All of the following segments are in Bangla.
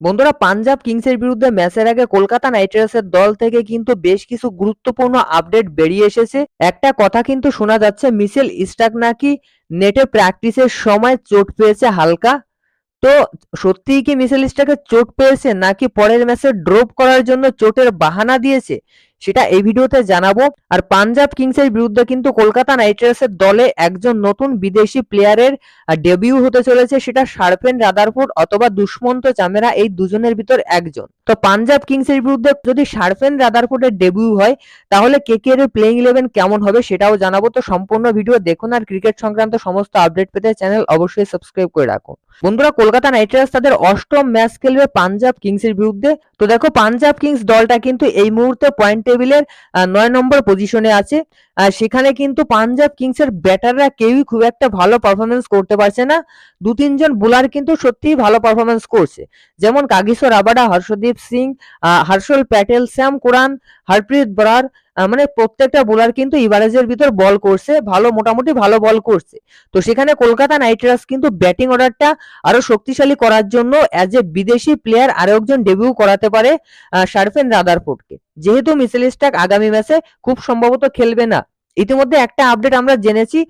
বন্ধুরা, পাঞ্জাব কিংসের বিরুদ্ধে ম্যাচের আগে কলকাতা নাইট রাইডার্সের দল থেকে কিন্তু বেশ কিছু গুরুত্বপূর্ণ আপডেট বেরিয়ে এসেছে। একটা কথা কিন্তু শোনা যাচ্ছে, মিশেল স্টাক নাকি নেটে প্র্যাকটিসের সময় চোট পেয়েছে হালকা। তো সত্যিই কি মিশেল স্টাকের চোট পেয়েছে, নাকি পরের ম্যাচে ড্রপ করার জন্য চোটের বাহানা দিয়েছে? সেটা এই ভিডিওতে জানাব। আর পাঞ্জাব কিংসের বিরুদ্ধে কিন্তু কলকাতা নাইট রাইডার্সের দলে একজন নতুন বিদেশি প্লেয়ারের ডেবিউ হতে চলেছে, সেটা শার্পেন রাদারফোর্ড অথবা দুষ্মন্ত চামেরা, এই দুজনের ভিতর একজন। তো পাঞ্জাব কিংসের বিরুদ্ধে যদি শার্পেন রাদারফোর্ডের ডেবিউ হয়, তাহলে কে কে এর প্লেইং ইলেভেন কেমন হবে সেটাও জানাব। তো সম্পূর্ণ ভিডিও দেখুন আর ক্রিকেট সংক্রান্ত সমস্ত আপডেট পেতে চ্যানেল অবশ্যই সাবস্ক্রাইব করে রাখুন। বন্ধুরা, কলকাতা নাইট রাইডার্স তাদের অষ্টম ম্যাচ খেলবে পাঞ্জাব কিংসের বিরুদ্ধে। তো দেখো, পাঞ্জাব কিংস দলটা কিন্তু এই মুহূর্তে পয়েন্ট টেবিলের নয় নম্বর পজিশনে আছে। আর সেখানে কিন্তু পাঞ্জাব কিংসের ব্যাটাররা কেউই খুব একটা ভালো পারফরমেন্স করতে পারছে না। দু তিনজন বোলার কিন্তু সত্যিই ভালো পারফরমেন্স করছে। যেমন কাগিসর আবাডা, হর্ষদীপ সিং হর্ষল প্যাটেল, শ্যাম কোরআন হরপ্রীত বরার মানে প্রত্যেকটা বোলার কিন্তু ইভারেজের ভিতর বল করছে। ভালো, মোটামুটি ভালো বল করছে। তো সেখানে কলকাতা নাইট রাইডার্স কিন্তু ব্যাটিং অর্ডারটা আরও শক্তিশালী করার জন্য অ্যাজ এ বিদেশি প্লেয়ার আরও একজন ডেবিউ করাতে পারে শারফেন রাদারফোর্ডকে। যেহেতু মিসেল স্টাক আগামী ম্যাচে খুব সম্ভবত খেলবে না। ইতিমধ্যে একটা আপডেট আমরা জেনেছি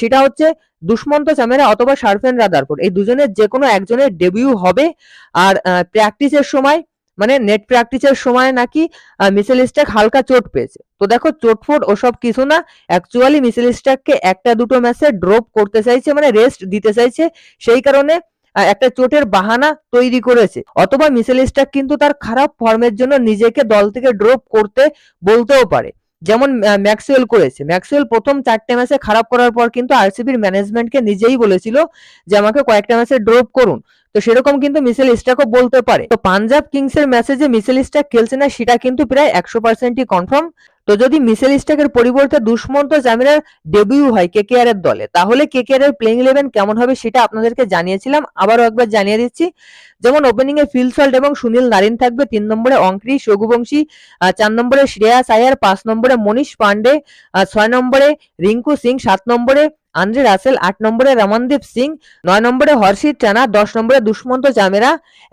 সেটা হচ্ছে দুষ্মন্ত চামেরা অথবা শারফেন রাদারফোর্ড। এই দুজনের যে কোনো একজনের ডেবিউ হবে। আর প্র্যাকটিসের সময় মানে নেট প্র্যাকটিসের সময় নাকি মিসেল স্টাক হালকা চোট পেয়েছে। তো দেখো চোটফোট ওসব কিছু না অ্যাকচুয়ালি মিসেল স্টাককে একটা দুটো ম্যাচে ড্রপ করতে চাইছে মানে রেস্ট দিতে চাইছে। সেই কারণে একটা চোটের বাহানা তৈরি করেছে। অথবা মিসেল স্টাক কিন্তু তার খারাপ ফর্মের জন্য নিজেকে দল থেকে ড্রপ করতে বলতেও পারে। যেমন ম্যাক্সওয়েল করেছে। ম্যাক্সওয়েল প্রথম চারটে ম্যাচে খারাপ করার পর কিন্তু আরসিবির ম্যানেজমেন্টকে নিজেই বলেছিল যে, আমাকে কয়েকটা ম্যাচে ড্রপ করুন। তো সেরকম কিন্তু মিসেল স্টাকও বলতে পারে। তো পাঞ্জাব কিংসের ম্যাচে যে মিসেল স্টাক খেলছে না, সেটা কিন্তু প্রায় একশো পার্সেন্টই কনফার্ম তো যদি মিসেল স্টাকের পরিবর্তে দুষ্মন্ত জামিরার ডেবিউ হয় কে এর দলে, তাহলে কেকেআর এর প্লেইং ইলেভেন কেমন হবে সেটা আপনাদেরকে জানিয়েছিলাম। আবারও একবার জানিয়ে দিচ্ছি, যেমন ওপেনিং এ ফিল সল্ট এবং সুনীল নারিন থাকবে তিন নম্বরে অঙ্ক্রিস রঘুবংশী চার নম্বরে শ্রেয়া সায়ার, পাঁচ নম্বরে মনীষ পান্ডে ছয় নম্বরে রিঙ্কু সিং, সাত নম্বরে আন্দ্রে রাসেল আট নম্বরে রমনদীপ সিং, নয় নম্বরে হর্ষিত টানা দশ নম্বরে দুষ্মন্ত জামেরা,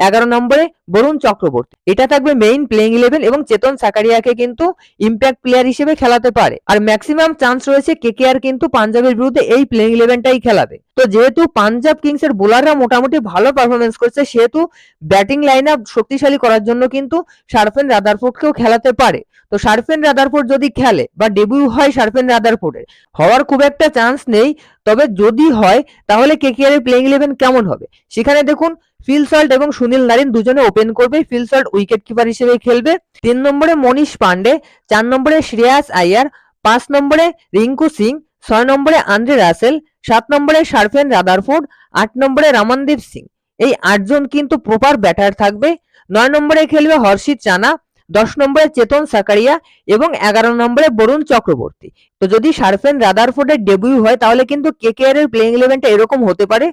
এগারো নম্বরে বরুণ চক্রবর্তী। এটা থাকবে মেইন প্লেইং ইলেভেন এবং চেতন সাকারিয়াকে কিন্তু ইম্প্যাক্ট প্লেয়ার হিসেবে খেলাতে পারে। আর ম্যাক্সিমাম চান্স রয়েছে কে কেকেআর কিন্তু পাঞ্জাবের বিরুদ্ধে এই প্লেইং ইলেভেনটাই খেলাবে। তো যেহেতু পাঞ্জাব কিংস এর বোলাররা মোটামুটি ভালো পারফরমেন্স করছে, সেহেতু ব্যাটিং লাইন আপ শক্তিশালী করার জন্য কিন্তু শারফেন রাদারফোর্ডকেও খেলাতে পারে। তো শারফেন রাদারফোর্ড যদি খেলে, বা ডেবিউ হয় শারফেন রাদারফোর্ডের, হওয়ার খুব একটা চান্স নেই। তবে যদি হয়, তাহলে কেকেআর এর প্লেইং ইলেভেন কেমন হবে? সেখানে দেখুন, ফিল সল্ট এবং সুনীল নারিন দুজনে ওপেন করবে। ফিল সল্ট উইকেট কিপার হিসেবে খেলবে। তিন নম্বরে মনীষ পান্ডে, চার নম্বরে শ্রেয়াস আয়ার, পাঁচ নম্বরে রিঙ্কু সিং, ছয় নম্বরে আন্দ্রে রাসেল, সাত নম্বরে শারফেন রাদারফোর্ড, আট নম্বরে রামনদীপ সিং। এই আটজন কিন্তু প্রপার ব্যাটার থাকবে। নয় নম্বরে খেলবে হর্ষিত চানা দশ নম্বরে চেতন সাকারিয়া এবং এগারো নম্বরে বরুণ চক্রবর্তী। তো যদি সারফেন রাদারফোর্ডের ডেবিউ হয়, তাহলে কিন্তু কেকেআর এর প্লেইং ইলেভেনটা এরকম হতে পারে।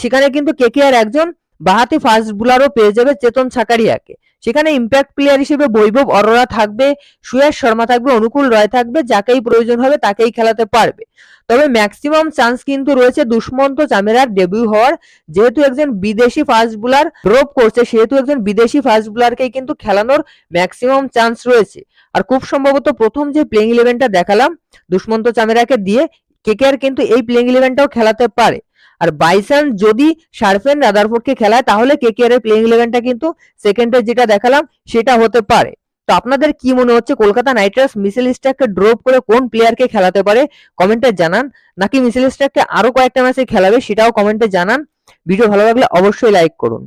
সেখানে কিন্তু কেকেআর একজন বাহাতি ফাস্ট বোলারও পেয়ে যাবে চেতন সাকারিয়াকে সেখানে ইম্প্যাক্ট প্লেয়ার হিসেবে বৈভব অরোরা থাকবে, সুয়াস শর্মা থাকবে, অনুকূল রয় থাকবে, যাকেই প্রয়োজন হবে তাকেই খেলাতে পারবে। তবে ম্যাক্সিমাম চান্স কিন্তু রয়েছে দুষ্মন্ত চামেরার ডেবিউ হওয়ার। যেহেতু একজন বিদেশি ফাস্ট বোলার ড্রপ করছে, সেহেতু একজন বিদেশি ফাস্ট বোলারকেই কিন্তু খেলানোর ম্যাক্সিমাম চান্স রয়েছে। আর খুব সম্ভবত প্রথম যে প্লেইং ইলেভেনটা দেখালাম, দুষ্মন্ত চামেরাকে দিয়ে কেকেআর কিন্তু এই প্লেইং ইলেভেনটাও খেলাতে পারে। আর বাইসান যদি শারফেন রাদারফোর্ডকে খেলায়, তাহলে কেকেআর এর প্লেইং ইলেভেনটা কিন্তু সেকেন্ডে যেটা দেখালাম, সেটা হতে পারে। তো আপনাদের কি মনে হচ্ছে, কলকাতা নাইট রাইডার্স মিসেল স্টাককে ড্রপ করে কোন প্লেয়ারকে খেলাতে পারে? কমেন্টে জানান। নাকি মিসেল স্টাককে আরও কয়েকটা ম্যাচে খেলাবে, সেটাও কমেন্টে জানান। ভিডিও ভালো লাগলে অবশ্যই লাইক করুন।